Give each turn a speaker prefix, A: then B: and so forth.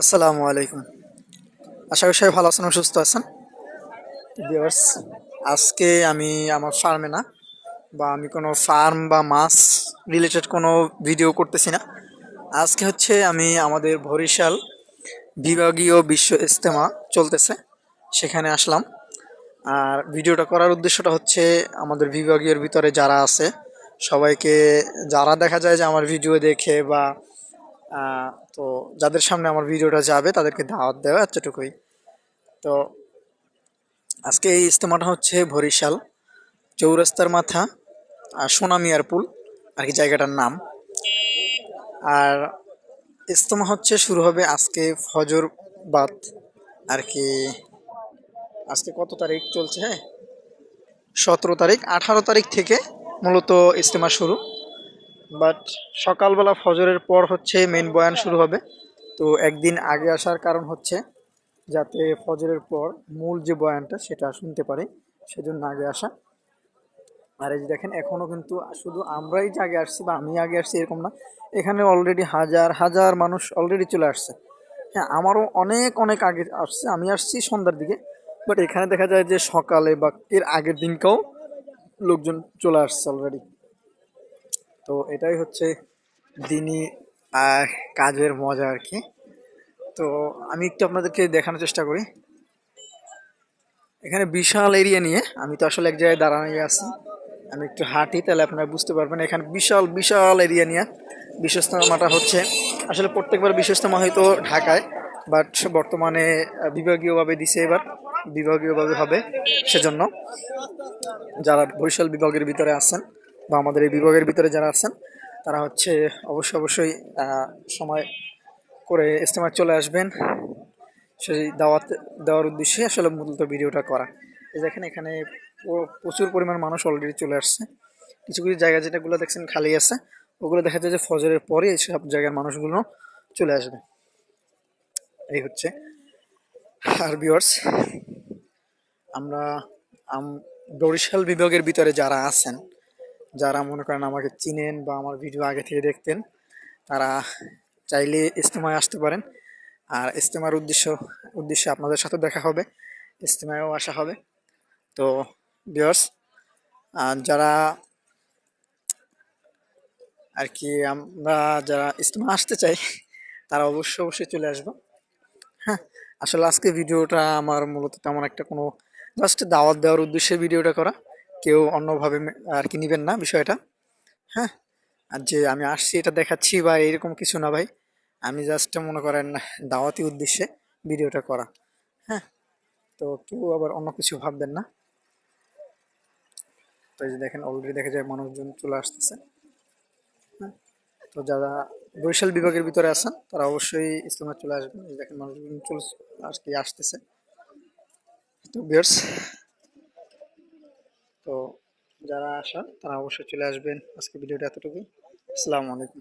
A: আসসালামু আলাইকুম। আশা করি সবাই ভালো আছেন সুস্থ আছেন। আজকে আমি আমার ফার্মে না, বা আমি কোনো ফার্ম বা মাছ রিলেটেড কোনো ভিডিও করতেছি না। আজকে হচ্ছে আমি আমাদের বরিশাল বিভাগীয় বিশ্ব ইজতেমা চলতেছে, সেখানে আসলাম। আর ভিডিওটা করার উদ্দেশ্যটা হচ্ছে আমাদের বিভাগীয়র ভিতরে যারা আছে, সবাইকে, যারা দেখা যায় যে আমার ভিডিও দেখে বা তো যাদের সামনে আমার ভিডিওটা যাবে, তাদেরকে দাওয়াত দেওয়া এতটুকুই। তো আজকে এই ইজতেমাটা হচ্ছে বরিশাল, চৌরাস্তার মাথা আর সোনামিয়ার পুল, আর কি জায়গাটার নাম। আর ইজতেমা হচ্ছে, শুরু হবে আজকে ফজর বাদ। আর কি আজকে কত তারিখ চলছে হ্যাঁ? সতেরো তারিখ, আঠারো তারিখ থেকে মূলত ইজতেমা শুরু। বাট সকালবেলা ফজরের পর হচ্ছে মেন বয়ান শুরু হবে। তো একদিন আগে আসার কারণ হচ্ছে যাতে ফজরের পর মূল যে বয়ানটা সেটা শুনতে পারে সেজন্য আগে আসা। আর এই যে দেখেন এখনও কিন্তু শুধু আমরাই যে আগে আসছি বা আমি আগে আসছি এরকম না। এখানে অলরেডি হাজার হাজার মানুষ অলরেডি চলে আসছে। হ্যাঁ আমারও অনেক অনেক আগে আসছে। আমি আসছি সন্ধ্যার দিকে। বাট এখানে দেখা যায় যে সকালে বা এর আগের দিনকেও লোকজন চলে আসছে অলরেডি তো এটাই হচ্ছে দিনই কাজের মজা আর কি তো আমি একটু আপনাদেরকে দেখানোর চেষ্টা করি। এখানে বিশাল এরিয়া নিয়ে আমি তো আসলে এক জায়গায় দাঁড়ানো আছি। আমি একটু হাঁটি, তাহলে আপনারা বুঝতে পারবেন। এখানে বিশাল বিশাল এরিয়া নিয়ে বিশ্বস্তমাটা হচ্ছে। আসলে প্রত্যেকবার বিশ্বস্তমা হয়তো ঢাকায় বাট বর্তমানে বিভাগীয়ভাবে দিছে এবার। বিভাগীয়ভাবে হবে সেজন্য। যারা বরিশাল বিভাগের ভিতরে আছেন বা আমাদের এই বিভাগের ভিতরে যারা আছেন, তারা হচ্ছে অবশ্যই অবশ্যই সময় করে ইস্তেমায় চলে আসবেন। সেই দাওয়াত দেওয়ার উদ্দেশ্যে আসলে মূলত ভিডিওটা করা। এই দেখেন এখানে প্রচুর পরিমাণ মানুষ অলরেডি চলে আসছে। কিছু কিছু জায়গা যেটাগুলো দেখছেন খালি আছে, ওগুলো দেখা যায় যে ফজরের পরে সব জায়গার মানুষগুলো চলে আসবে। এই হচ্ছে। আর ভিউয়ার্স আমরা আম- বরিশাল বিভাগের ভিতরে যারা আছেন যারা মনে করেন আমাকে চিনেন বা আমার ভিডিও আগে থেকে দেখতেন, তারা চাইলে ইজতেমায় আসতে পারেন। আর ইজতেমার উদ্দেশ্য, উদ্দেশ্যে আপনাদের সাথে দেখা হবে, ইজতেমায়ও আসা হবে। তো বিয়ার্স যারা আর কি আমরা যারা ইজতেমা আসতে চাই, তারা অবশ্যই অবশ্যই চলে আসব। হ্যাঁ আসলে আজকে ভিডিওটা আমার মূলত তেমন একটা কোনো জাস্ট দাওয়াত দেওয়ার উদ্দেশ্যে ভিডিওটা করা। কেউ অন্যভাবে আর কি নেবেন না বিষয়টা। হ্যাঁ? আর যে আমি আসছি এটা দেখাচ্ছি বা এরকম কিছু না ভাই। আমি জাস্ট মনে করেন দাওয়াতি উদ্দেশ্যে ভিডিওটা করা। হ্যাঁ? তো কেউ আবার অন্য কিছু ভাববেন না। তো এই যে দেখেন অলরেডি দেখা যায় মানুষজন চলে আসতেছে। হ্যাঁ? তো যারা বরিশাল বিভাগের ভিতরে আছেন, তারা অবশ্যই ইসলামে চলে আসবেন। দেখেন মানুষজন চলে কি আসতেছে। তো বিয়ার্স তো যারা আসা তারা অবশ্যই চলে আসবেন। আজকে ভিডিওটা এতটুকুই। আসসালামু আলাইকুম।